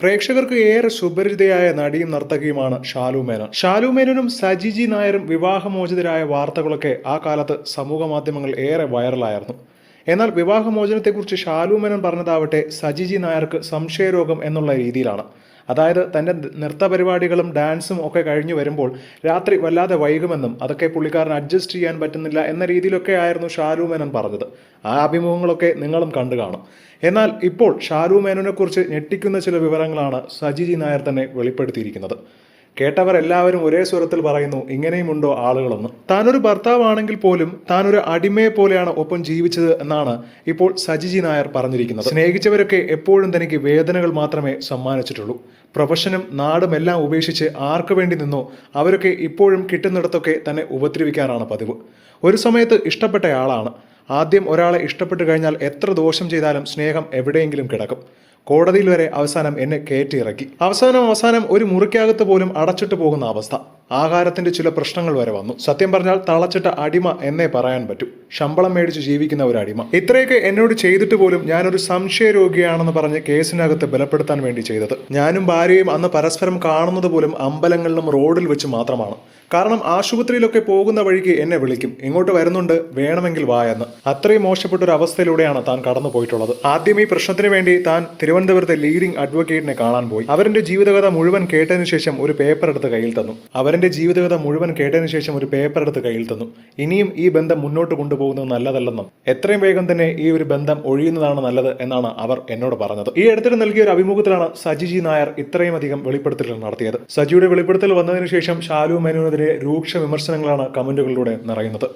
പ്രേക്ഷകർക്ക് ഏറെ സുപരിചിതയായ നടിയും നർത്തകിയുമാണ് ഷാലു മേനോൻ. ഷാലു മേനോനും സജിജി നായരും വിവാഹമോചിതരായ വാർത്തകളൊക്കെ ആ കാലത്ത് സമൂഹ മാധ്യമങ്ങൾ ഏറെ വൈറലായിരുന്നു. എന്നാൽ വിവാഹമോചനത്തെക്കുറിച്ച് ഷാലു മേനോൻ പറഞ്ഞതാവട്ടെ സജിജി നായർക്ക് സംശയരോഗം എന്നുള്ള രീതിയിലാണ്. അതായത് തന്റെ നൃത്ത പരിപാടികളും ഡാൻസും ഒക്കെ കഴിഞ്ഞു വരുമ്പോൾ രാത്രി വല്ലാതെ വൈകുമെന്നും അതൊക്കെ പുള്ളിക്കാരൻ അഡ്ജസ്റ്റ് ചെയ്യാൻ പറ്റുന്നില്ല എന്ന രീതിയിലൊക്കെ ആയിരുന്നു ഷാരൂ മേനോൻ പറഞ്ഞത്. ആ അഭിമുഖങ്ങളൊക്കെ നിങ്ങളും കണ്ടു കാണും. എന്നാൽ ഇപ്പോൾ ഷാരൂ മേനോനെക്കുറിച്ച് ഞെട്ടിക്കുന്ന ചില വിവരങ്ങളാണ് സജിജി നായർ തന്നെ വെളിപ്പെടുത്തിയിരിക്കുന്നത്. കേട്ടവർ എല്ലാവരും ഒരേ സ്വരത്തിൽ പറയുന്നു ഇങ്ങനെയുമുണ്ടോ ആളുകളെന്ന്? താനൊരു ഭർത്താവാണെങ്കിൽ പോലും താനൊരു അടിമയെ പോലെയാണ് ഒപ്പം ജീവിച്ചത് എന്നാണ് ഇപ്പോൾ സജിജി നായർ പറഞ്ഞിരിക്കുന്നത്. സ്നേഹിച്ചവരൊക്കെ എപ്പോഴും തനിക്ക് വേദനകൾ മാത്രമേ സമ്മാനിച്ചിട്ടുള്ളൂ. പ്രൊഫഷനും നാടും എല്ലാം ഉപേക്ഷിച്ച് ആർക്കു വേണ്ടി നിന്നോ അവരൊക്കെ ഇപ്പോഴും കിട്ടുന്നിടത്തൊക്കെ തന്നെ ഉപദ്രവിക്കാനാണ് പതിവ്. ഒരു സമയത്ത് ഇഷ്ടപ്പെട്ടയാളാണ്. ആദ്യം ഒരാളെ ഇഷ്ടപ്പെട്ടു കഴിഞ്ഞാൽ എത്ര ദോഷം ചെയ്താലും സ്നേഹം എവിടെയെങ്കിലും കിടക്കും. കോടതിയിൽ വരെ അവസാനം എന്നെ കയറ്റിയിറക്കി. അവസാനം അവസാനം ഒരു മുറിക്കകത്ത് പോലും അടച്ചിട്ട് പോകുന്ന അവസ്ഥ. ആഹാരത്തിന്റെ ചില പ്രശ്നങ്ങൾ വരെ വന്നു. സത്യം പറഞ്ഞാൽ തളച്ചിട്ട അടിമ എന്നേ പറയാൻ പറ്റൂ. ശമ്പളം മേടിച്ച് ജീവിക്കുന്ന ഒരു അടിമ. ഇത്രയൊക്കെ എന്നോട് ചെയ്തിട്ട് പോലും ഞാനൊരു സംശയ രോഗിയാണെന്ന് പറഞ്ഞ് കേസിനകത്ത് ബലപ്പെടുത്താൻ വേണ്ടി ചെയ്തത്. ഞാനും ഭാര്യയും അന്ന് പരസ്പരം കാണുന്നത് പോലും അമ്പലങ്ങളിലും റോഡിൽ വെച്ച് മാത്രമാണ്. കാരണം ആശുപത്രിയിലൊക്കെ പോകുന്ന വഴിക്ക് എന്നെ വിളിക്കും. ഇങ്ങോട്ട് വരുന്നുണ്ട് വേണമെങ്കിൽ വാ എന്ന്. അത്രയും മോശപ്പെട്ട ഒരു അവസ്ഥയിലൂടെയാണ് താൻ കടന്നു പോയിട്ടുള്ളത്. ആദ്യം ഈ പ്രശ്നത്തിന് വേണ്ടി താൻ തിരുവനന്തപുരത്തെ ലീഡിംഗ് അഡ്വക്കേറ്റിനെ കാണാൻ പോയി. അവരുടെ ജീവിതകഥ മുഴുവൻ കേട്ടതിനു ശേഷം ഒരു പേപ്പർ എടുത്ത് കയ്യിൽ തന്നു. അവരുടെ ജീവിതകഥ മുഴുവൻ കേട്ടതിന് ശേഷം ഒരു പേപ്പർ എടുത്ത് കയ്യിൽ തന്നു. ഇനിയും ഈ ബന്ധം മുന്നോട്ട് കൊണ്ടുപോകുന്നത് നല്ലതല്ലെന്നും? എത്രയും വേഗം തന്നെ ഈ ഒരു ബന്ധം ഒഴിയുന്നതാണ് നല്ലത് എന്നാണ് അവർ എന്നോട് പറഞ്ഞത്. ഈ അടുത്തിടെ നൽകിയ ഒരു അഭിമുഖത്തിലാണ് സജിജി നായർ ഇത്രയും അധികം വെളിപ്പെടുത്തലുകൾ നടത്തിയത്. സജിയുടെ വെളിപ്പെടുത്തൽ വന്നതിന് ശേഷം ഷാലു മേനോനെതിരെ രൂക്ഷ വിമർശനങ്ങളാണ് കമന്റുകളിലൂടെ നിറയുന്നത്.